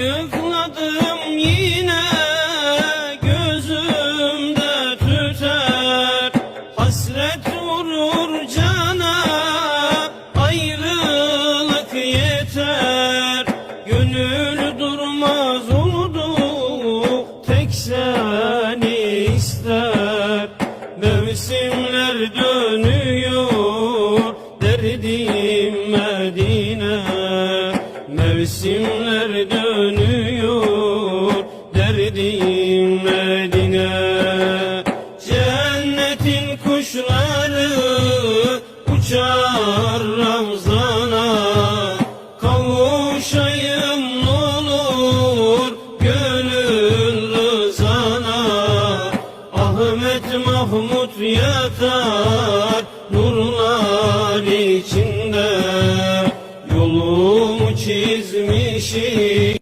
Yıkladım yine gözümde tüter. Hasret vurur cana ayrılık yeter. Gönül durmaz oldu tek seni ister. Mevsimler dönüyor derdim Mevsimler dönüyor derdim Medine. Cennetin kuşları uçar Ramzan'a Kavuşayım olur gönül rızana. Ahmet Mahmut yatar nurlar içinde çizmişim